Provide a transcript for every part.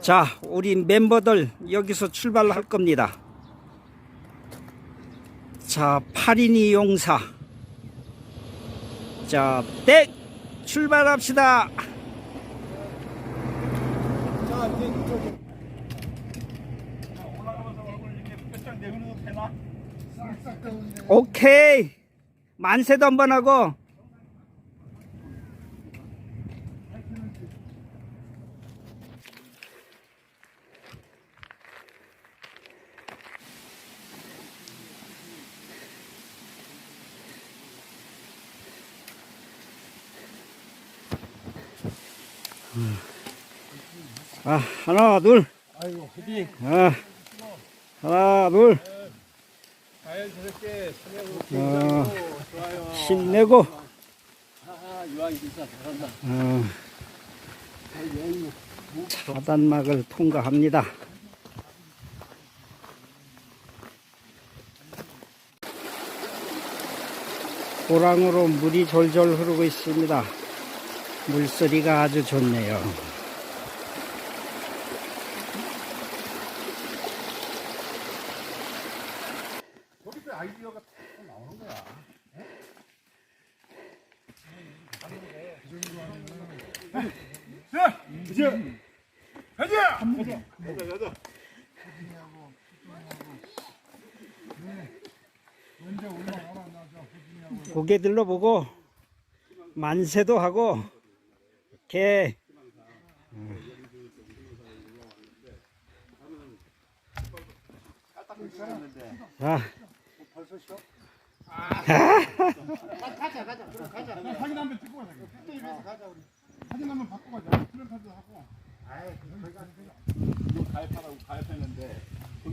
자, 우리 멤버들 여기서 출발할 겁니다. 자, 8인이 용사. 자, 땡! 출발합시다. 오케이. 만세도 한번 하고. 아, 하나, 둘. 아이고, 헤딩. 아, 하나, 둘. 자연스럽게 아, 좋아요. 힘내고. 아, 유아이 진짜 잘한다. 어, 차단막을 통과합니다. 고랑으로 물이 졸졸 흐르고 있습니다. 물소리가 아주 좋네요. 고개 들러보고 만세도 하고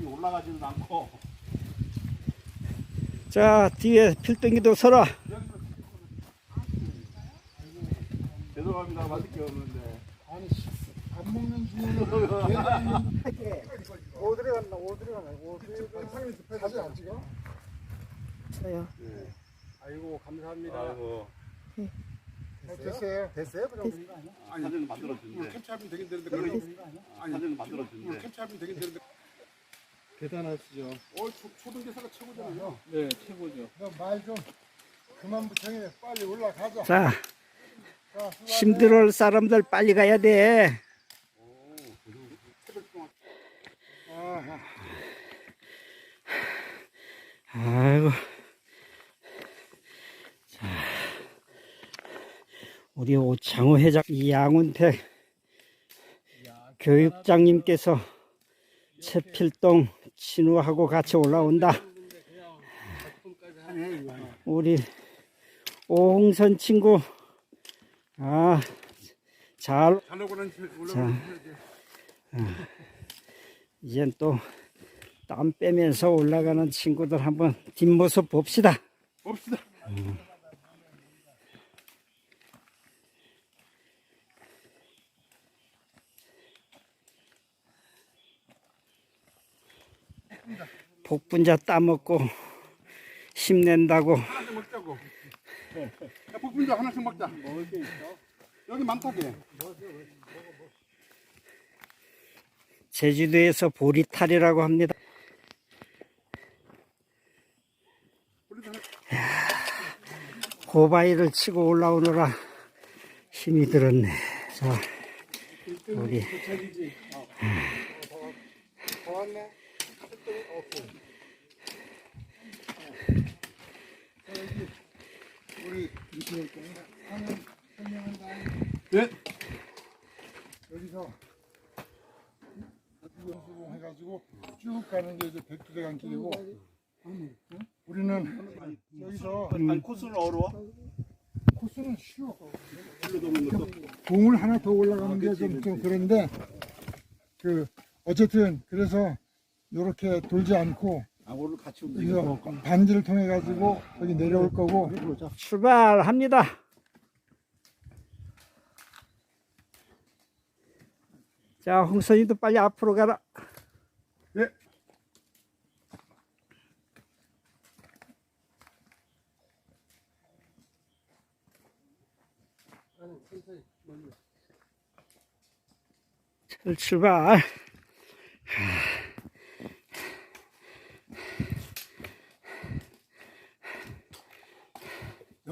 올라가지는 않고 자 뒤에 필덩이도 서라. 죄송합니다 맛있게 없는데 아니 밥 먹는 중에는 오드레 갔나 오드레 갔나 오드레 사진 안 찍어? 저요. 아이고 감사합니다. 아이고 됐어요. 됐어요? 그럼 아니, 사진 만들어 준대 캡처하면 되긴 되는데 그걸 사진 만들어 준대 캡처하면 되긴 되는데 대단하시죠. 어 초- 초등교사가 최고잖아요 네 최고죠. 말 좀 그만 부창해 빨리 올라가자. 자. 힘들어 사람들 빨리 가야 돼. 아하. 아이고. 자, 우리 오창호 회장 이양훈택 교육장님께서 최필동 친우하고 같이 올라온다. 우리 오홍선 친구, 아, 잘, 자, 아, 이젠 또 땀 빼면서 올라가는 친구들 한번 뒷모습 봅시다. 봅시다. 복분자 따먹고 힘낸다고 하나씩 먹자고. 야, 복분자 하나씩 먹자. 먹을 게 있어? 여기 많다게. 제주도에서 보리탈이라고 합니다. 고바위를 치고 올라오느라 힘이 들었네. 자, 우리 더 왔네. 우리 이렇게 하면 설명한 다음에 네 여기서 연수봉 해가지고 쭉 가는 게 이제 백두대간 길이고 우리는 여기서 아니 코스는 어려워? 코스는 쉬워. 봉을 하나 더 올라가는 게 좀 좀 그런데 그 어쨌든 그래서 이렇게 돌지 않고 아 오늘 같이 이거 반지를 통해 가지고 여기 내려올 거고 출발합니다. 자, 홍선이도 빨리 앞으로 가라. 예. 출- 출발.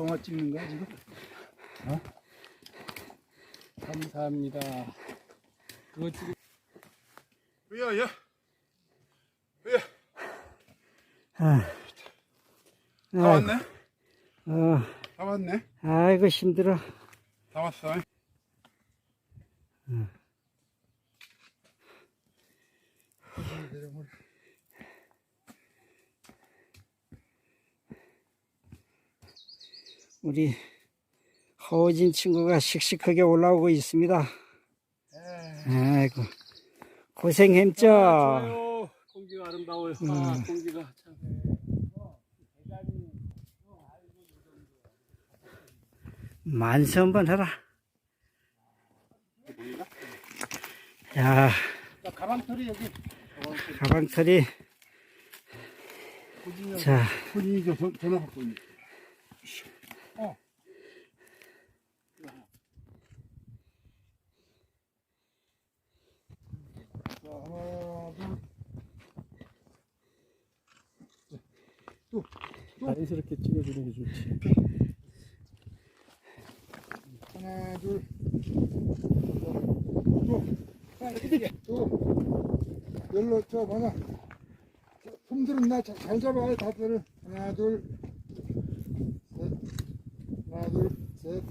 영화 찍는 거야 지금? 감사합니다. 그거 지금 야, 야. 아, 다 왔네? 어, 다 왔네? 아이고 힘들어. 다 왔어. 우리 허우진 친구가 씩씩하게 올라오고 있습니다. 아이고 고생했죠. 공기가 아름다워요. 아, 공기가 참. 만세 한번 해라. 야, 가방털이 여기 가방털이. 자, 저 전- 전화 받고 있네. 어. 자, 하나, 둘, 자연스럽게 찍어주는 게 좋지. 하나, 둘, 또, 또, 열로 저 뭐냐, 저 품들은 나잘 잡아요 다들. 하나, 둘, 셋, 하나, 둘, 셋,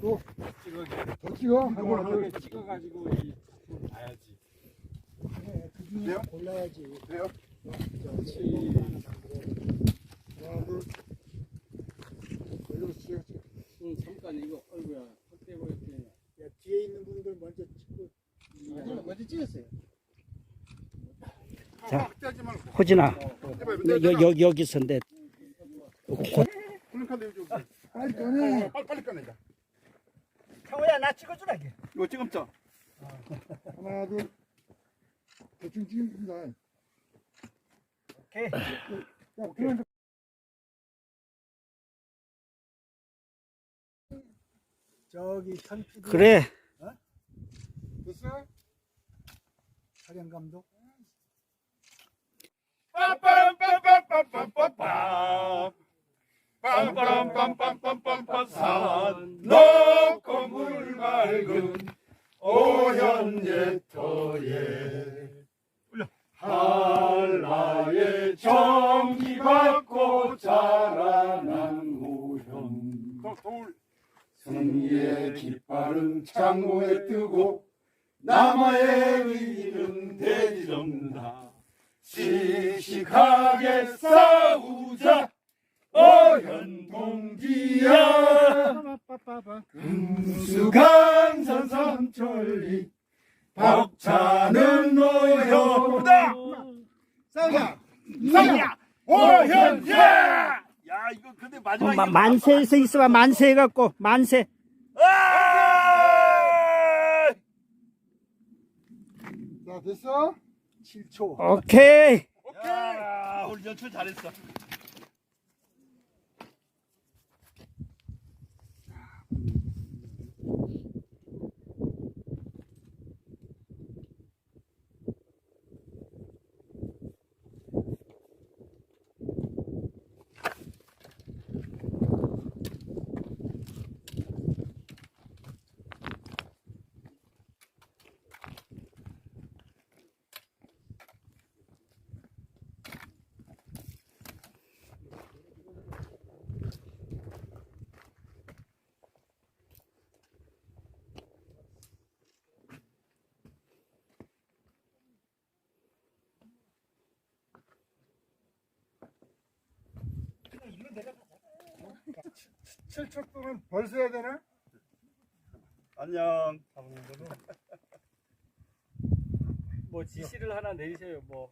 또, 찍어. 더 찍어. 하나, 둘, 이렇게 찍어가지고 이 작품 봐야지. 그 중에 골라야지. 돼요? 그렇지. 하나, 둘, 열로 찍어. 찍어. 응, 잠깐 이거 얼굴야 확대 보였더니. 야, 뒤에 있는 분들 먼저 찍고. 먼저 찍었어요. 자. 확대하지 말고. 호진아. 여, 여, 여기서 내. 빨리 꺼내. 빨리 빨리 꺼내자. 형우야 나 찍어주라. 이거 찍음자. 하나, 둘. 대충 찍는다. 오케이. 야, 그만. 저기 현피 그래. 됐어? 촬영 감독. ¡Pam, pam, pam! 씩씩하게 싸우자 오현 동지야 금수강산 삼천리 벅차는 오현 싸우자. 싸우자 오현 야! 야 이거 근데 마지막에 마, 만세에서 있어봐. 만세 해갖고 만세. 아! 자, 됐어? 7초. 오케이. 야, 우리 연출 잘했어. 7초 동안 벌써 해야 되나? 안녕. 뭐 지시를 하나 내리세요. 뭐.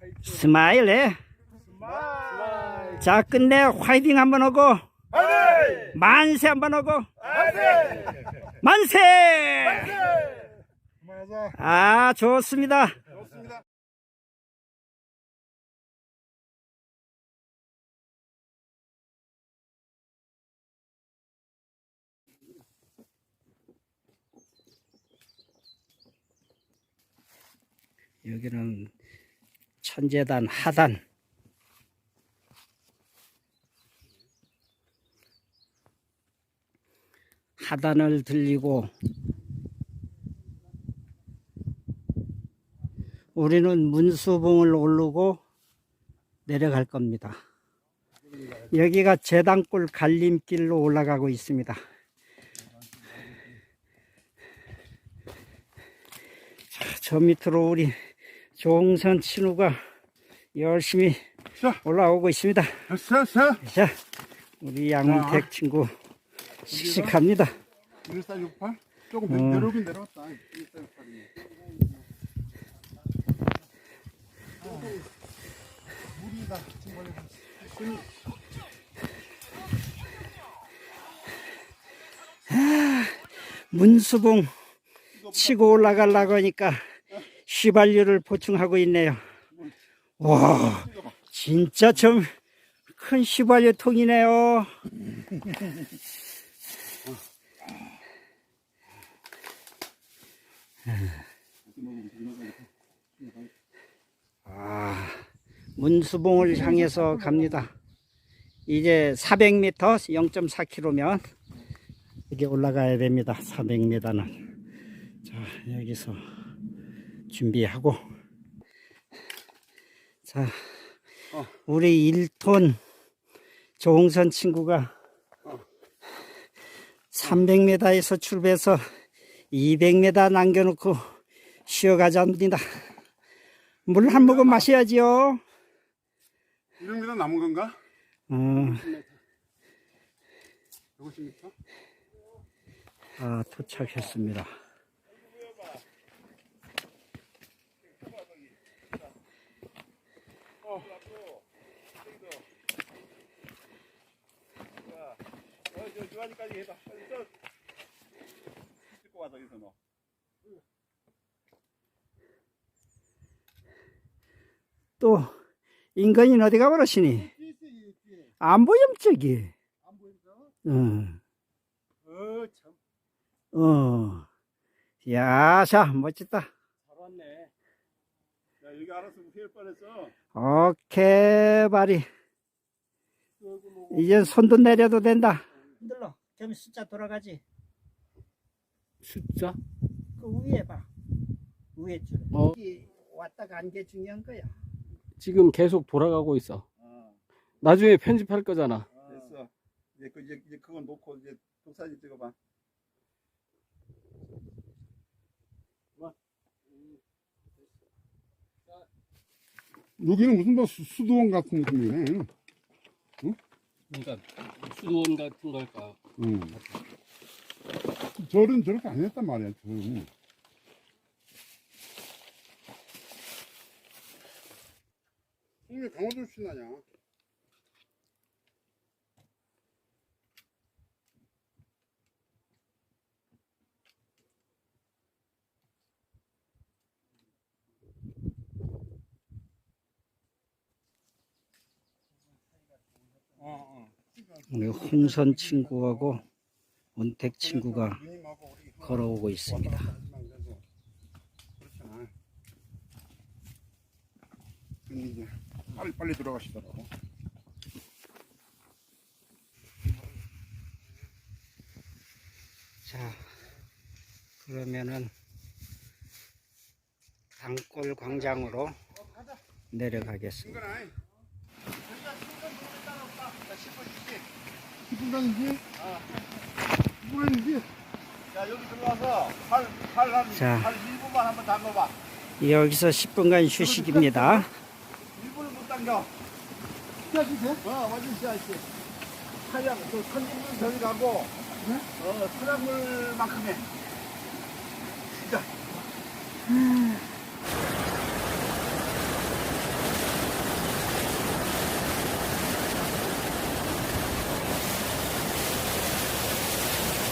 화이팅. 스마일 해. 스마일. 자 끝내 화이팅 한번 하고 화이팅! 만세 한번 하고 화이팅! 만세. 그만하자. 아 좋습니다. 좋습니다. 여기는 천재단 하단. 하단을 들리고 우리는 문수봉을 오르고 내려갈 겁니다. 여기가 재단골 갈림길로 올라가고 있습니다. 자, 저 밑으로 우리 종선 친구가 열심히 자. 올라오고 있습니다. 자, 자. 자, 우리 양은택 친구 씩씩합니다. 1468? 조금 어. 내려오긴 내려왔다. 1468이. 물이다. 정말. 문수봉 치고 올라가려고 하니까 휘발유를 보충하고 있네요. 와, 진짜 좀 큰 휘발유 통이네요. 아, 문수봉을 향해서 갑니다. 이제 400m, 0.4km면 이게 올라가야 됩니다. 400m는. 자, 여기서 준비하고. 자, 우리 1톤 조홍선 친구가 300m에서 출발해서 200m 남겨놓고 쉬어가자입니다. 물 한 모금 마셔야지요. 200m 남은 건가? 어, 150m? 아, 도착했습니다. 저 주아지까지 해봐. 빨리 저. 찍고 와서 여기서 너. 또 인간이 어디 가버렸으니? 안 보임 저기. 응. 어, 참. 어. 야, 자, 멋지다. 잘 왔네. 야, 여기 알았으면 피할 뻔했어. 오케이, 바리. 이제 손도 내려도 된다. 흔들러. 그럼 숫자 돌아가지. 숫자? 그 위에 봐. 위에 줄. 어. 여기 왔다 간 게 중요한 거야. 지금 계속 돌아가고 있어. 어, 나중에 편집할 거잖아. 됐어. 이제 그 이제, 이제 그거 놓고 이제 독사진 찍어봐. 여기는 무슨 뭐 수- 수도원 같은 느낌이네. 그러니까 수도원 같은 걸까. 응. 절은 저렇게 안 했단 말이야, 절은. 왜 강화도 신나냐? 홍선 친구하고 원택 친구가 걸어오고 있습니다. 이제 빨리 빨리 들어가시더라고. 자, 그러면은 단골 광장으로 내려가겠습니다. 이건 아니. 10분 간이지? 10분 간이지? 자 여기 들어와서 팔팔한 자. 한 1분만 한번 담궈봐. 여기서 10분간 휴식입니다. 1분을 못 당겨. 돼? 어, 완전 시작이. 차량, 그 선진물 저기 가고, 어, 차량물만큼 해. 진짜. 여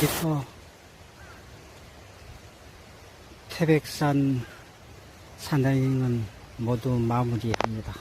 기서 태백산 산행은 모두 마무리합니다.